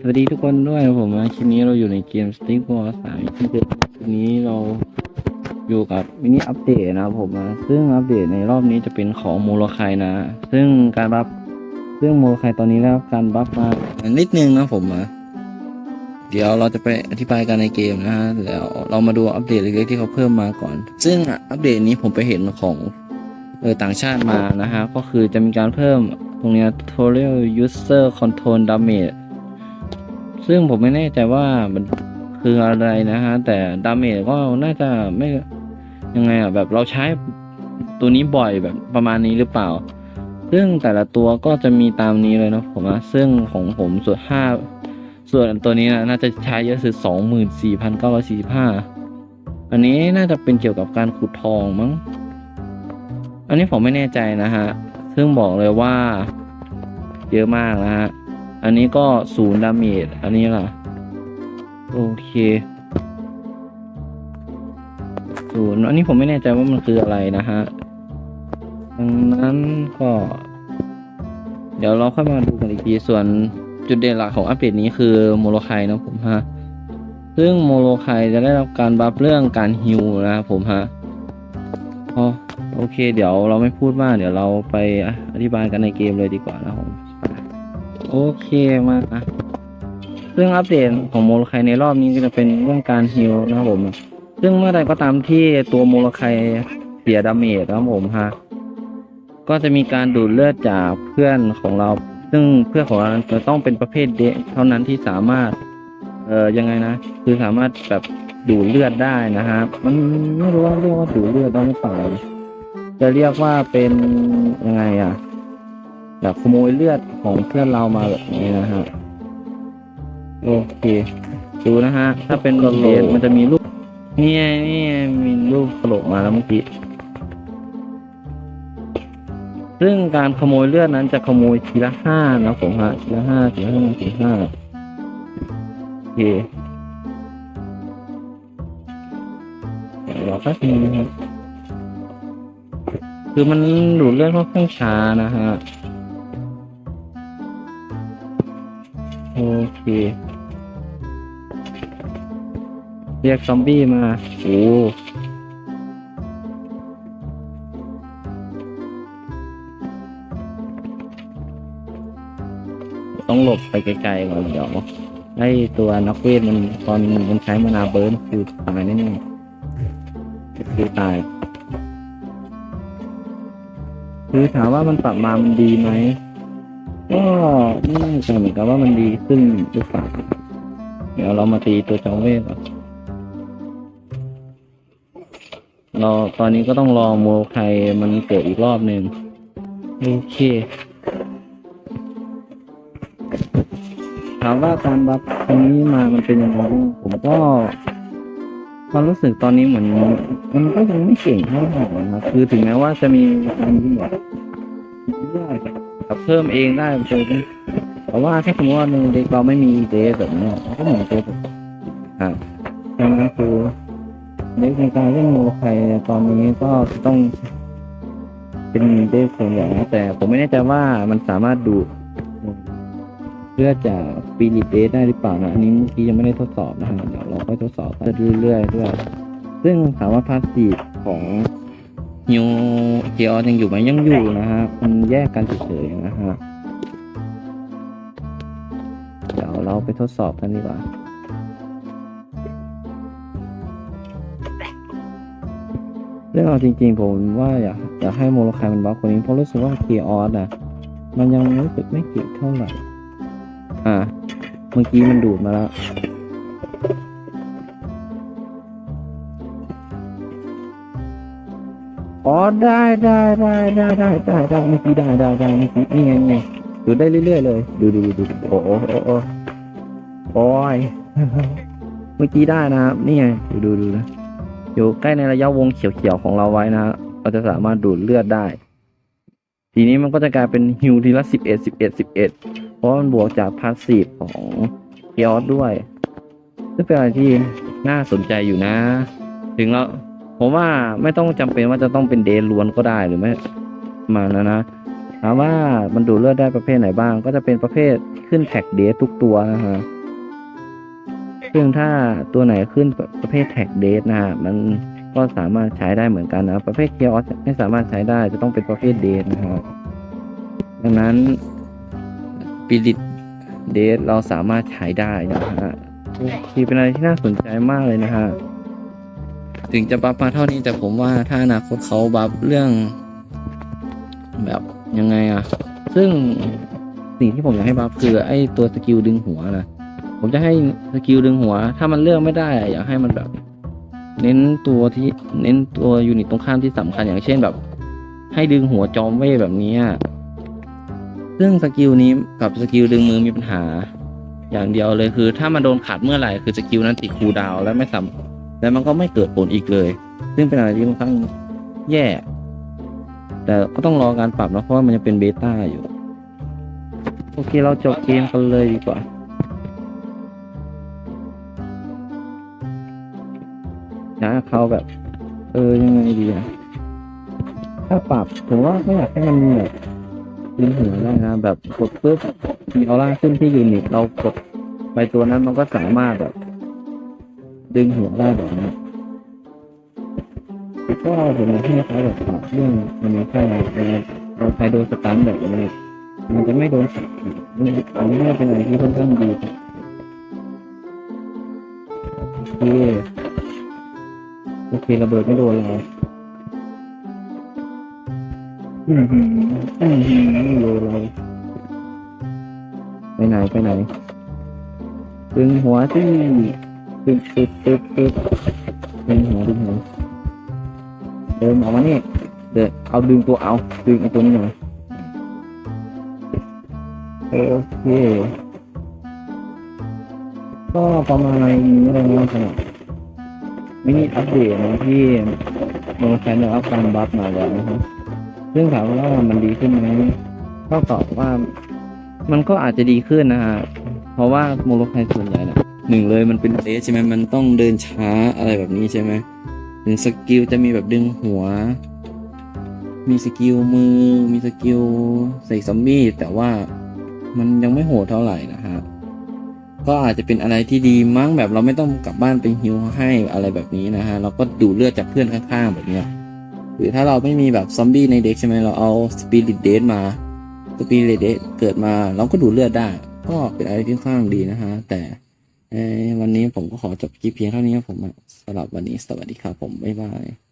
สวัสดีทุกคนด้วยผมนะคลิปนี้เราอยู่ในเกม Stick War 3ที่เดิมคลิปนี้เราอยู่กับมินิอัปเดตนะครับผมนะซึ่งอัปเดตในรอบนี้จะเป็นของโมโลไคนะ ซึ่งการบัฟซึ่งโมโลไคตอนนี้แล้วการบัฟมานิดนึงนะผมนะเดี๋ยวเราจะไปอธิบายกันในเกมนะฮะแล้วเรามาดูอัปเดตเล็กๆที่เขาเพิ่มมาก่อน ซึ่งอัปเดตนี้ผมไปเห็นของเออต่างชาติมานะฮะก็คือจะมีการเพิ่มตรงนี้ Tutorial User Control Damage ซึ่งผมไม่แน่ใจว่ามันคืออะไรนะฮะ แต่ดาเมจก็น่าจะไม่ยังไงอะแบบเราใช้ตัวนี้บ่อยแบบประมาณนี้หรือเปล่า ซึ่งแต่ละตัวก็จะมีตามนี้เลยนะผมนะซึ่งของผมส่วนห้าส่วนตัวนี้นะน่าจะใช้เยอะสุดสองหมื่นสี่พันเก้าร้อยสี่สิบห้าอันนี้น่าจะเป็นเกี่ยวกับการขุดทองมั้ง อันนี้ผมไม่แน่ใจนะฮะ ซึ่งบอกเลยว่า เยอะมากนะฮะ อันนี้ก็ศูนย์ดาเมจอันนี้ล่ะ โอเคศูนย์อันนี้ผมไม่แน่ใจว่ามันคืออะไรนะฮะดังนั้นก็ เดี๋ยวเราค่อยมาดูกันอีกทีส่วนจุดเด่นหลักของอัปเดตนี้คือโมโลไคนะผมฮะ ซึ่งโมโลไคจะได้รับการบัฟเรื่องการฮิวนะครับผมฮะโอเค เดี๋ยวเราไม่พูดมาก เดี๋ยวเราไปอธิบายกันในเกมเลยดีกว่านะผม โอเคมาอะซึ่งอัปเดตของโมโลไคในรอบนี้ก็จะเป็นเรื่องการฮิลนะครับผม ซึ่งเมื่อใดก็ตามที่ตัวโมโลไคเสียดาเมจนะครับผมฮะก็จะมีการดูดเลือดจากเพื่อนของเรา ซึ่งเพื่อนของเราจะต้องเป็นประเภทเดะเท่านั้นที่สามารถ เอ่อยังไงนะ คือสามารถแบบดูดเลือดได้นะฮะมันไม่รู้ว่าเรียกว่าดูดเลือดได้หรือเปล่าจะเรียกว่าเป็นยังไงอะ แบบขโมยเลือดของเพื่อนเรามาแบบนี้นะฮะโอเคดูนะฮะ ถ้าเป็นโรเลสมันจะมีรูปนี่ไงนี่ไงมีรูปกระโหลกมาแล้วเมื่อกี้ซึ่งการขโมยเลือดนั้นจะขโมยทีละห้านะผมฮะทีละห้าทีละห้าทีละห้าโอเคเดี๋ยวรอแป๊บนึงนะครับคือมันดูดเลือดค่อนข้างช้านะฮะ เค เรียกซอมบี้มา โอ้ต้องหลบไปไกลๆก่อนเดี๋ยวให้ตัวนักเวทมันตอนมันใช้มานาเบิร์นคือตายแน่ๆคือตาย คือถามว่ามันปรับมามันดีไหม ก็ไม่แน่ใจเหมือนกันว่ามันดีขึ้นหรือเปล่าเดี๋ยวเรามาตีตัวจอมเวทก่อนเราตอนนี้ก็ต้องรอโมไคมันเกิดอีกรอบหนึ่งโอเคถามว่าการบัฟครั้งนี้มามันเป็นยังไงผมก็ความรู้สึกตอนนี้เหมือนมันก็ยังไม่เก่งเท่าไหร่นะครับคือถึงแม้ว่าจะมีการที่แบบเลือกับเพิ่มเองได้เจอแต่ว่าถ้าสมมติว่าในเด็กเราไม่มีเดสแบบนี้เราก็เหมือนตัวผมครับดังนั้นคือเด็กในการเล่นโมไคตอนนี้ก็ต้อง เป็นเดสส่วนใหญ่นะแต่ผมไม่แน่ใจว่ามันสามารถดูเลือจากปิริตเดสได้หรือเปล่านะอันนี้เมื่อกี้ยังไม่ได้ทดสอบนะฮะเดี๋ยวเราค่อยทดสอบกันเรื่อยๆด้วย ซึ่งถามว่าพาสซีฟของ ฮิวเจียยังอยู่ไหมยังอยู่นะฮะมันแยกกันเฉยๆนะฮะเดี๋ยวเราไปทดสอบกันดีกว่าเรื่องเอาจริงๆผมว่าอยากอยากให้โมโลคายมันบัฟคนนี้เพราะรู้สึกว่าเคียออสอะ มันยังรู้สึกไม่เก่งเท่าไหร่ อ่า เมื่อกี้มันดูดมาแล้ว อ๋อได้ได้ได้ได้ได้ได้ได้เมื่อกี้ได้ได้ได้เมื่อกี้นี่ไงนี่ไงดูได้เรื่อยๆเลยดูดูดูดูโอ้โอ้โอ้โอ้โอ้ยเมื่อกี้ได้นะครับนี่ไงดูดูดูนะอยู่ใกล้ในระยะวงเขียวๆของเราไว้นะเราจะสามารถดูดเลือดได้ ทีนี้มันก็จะกลายเป็นฮิวทีละสิบเอ็ดสิบเอ็ดสิบเอ็ดเพราะมันบวกจากพาสซีฟของเคียอสด้วยซึ่งเป็นอะไรที่น่าสนใจอยู่นะ ถึงแล้ว ผมว่าไม่ต้องจำเป็นว่าจะต้องเป็นเดย์ล้วนก็ได้หรือไม่มาณนั้นนะถามว่ามันดูดเลือดได้ประเภทไหนบ้าง ก็จะเป็นประเภทขึ้นแท็กเดททุกตัวนะฮะซึ่งถ้าตัวไหนขึ้นประเภทแท็กเดทนะฮะมันก็สามารถใช้ได้เหมือนกันนะประเภทเคียร์ไม่สามารถใช้ได้จะต้องเป็นประเภทเดทนะฮะดังนั้นปิริตเดทเราสามารถใช้ได้นะฮะที่เป็นอะไรที่น่าสนใจมากเลยนะฮะ ถึงจะบัฟมาเท่านี้แต่ผมว่าถ้าอนาคตเขาบัฟเรื่อง แบบยังไงอะซึ่งสิ่งที่ผมอยากให้บัฟคือไอ้ตัวสกิลดึงหัวนะผมจะให้สกิลดึงหัว ถ้ามันเลือกไม่ได้อยากให้มันแบบ เน้นตัวที่เน้นตัวยูนิตตรงข้ามที่สำคัญอย่างเช่นแบบ ให้ดึงหัวจอมเว่แบบนี้ซึ่งสกิลนี้กับสกิลดึงมือมีปัญหา อย่างเดียวเลยคือ ถ้ามันโดนขัดเมื่อไหร่คือสกิลนั้นติดคูดาวและไม่สาม แล้วมันก็ไม่เกิดผลอีกเลย ซึ่งเป็นอะไรที่ค่อนข้างแย่ แต่ก็ต้องรอการปรับนะเพราะว่ามันยังเป็นเบต้าอยู่ โอเคเราจบเกมกันเลยดีกว่านะเขาแบบ เออยังไงดีอะถ้าปรับผมว่าไม่อยากให้มันแบบดึงหัวได้นะแบบกดปุ๊บมีออร่าขึ้นที่ยูนิตเรากดไปตัวนั้นมันก็สามารถแบบ ดึงหัวได้แบบนี้ก็ผมอยากให้เขาแบบปรับเรื่องมันไม่ใช่เราใช้โดนสตันแบบนี้มันจะไม่โดนขัดขืนอันนี้เป็นอะไรที่ค่อนข้างดีโอเคโอเคระเบิดไม่โดนเราอืมหืมอืมไม่โดนเราไปไหนไปไหนดึงหัวที่ ตึ๊บตึ๊บตึ๊บตึ๊บดึงหัวดึงหัวเดินออกมานี่เดินเอาดึงตัวเอาดึงไอ้ตัวนี้มาโอเคก็ประมาณนี้เลยนะครับมินิอัปเดตนะที่โมแคนได้รับการบัฟมาแล้วนะครับซึ่งถามว่ามันดีขึ้นไหมก็ตอบว่ามันก็อาจจะดีขึ้นนะฮะเพราะว่าโมโลไคส่วนใหญ่นะ หนึ่งเลยมันเป็นเดสใช่ไหมมันต้องเดินช้าอะไรแบบนี้ใช่ไหมหนึ่งสกิลจะมีแบบดึงหัว มีสกิลมือ มีสกิลใส่ซอมบี้แต่ว่ามันยังไม่โหดเท่าไหร่นะฮะ ก็อาจจะเป็นอะไรที่ดีมั้งแบบเราไม่ต้องกลับบ้านไปฮิวให้อะไรแบบนี้นะฮะ เราก็ดูเลือดจากเพื่อนข้างๆแบบเนี้ยหรือถ้าเราไม่มีแบบซอมบี้ในเด็กใช่ไหมเราเอาสปิริตเดสมาสปิริตเดสเกิดมาเราก็ดูเลือดได้ ก็เป็นอะไรที่ค่อนข้างดีนะฮะแต่ วันนี้ผมก็ขอจบคลิปเพียงเท่านี้ครับผมอะสำหรับวันนี้สวัสดีครับผมบ๊ายบาย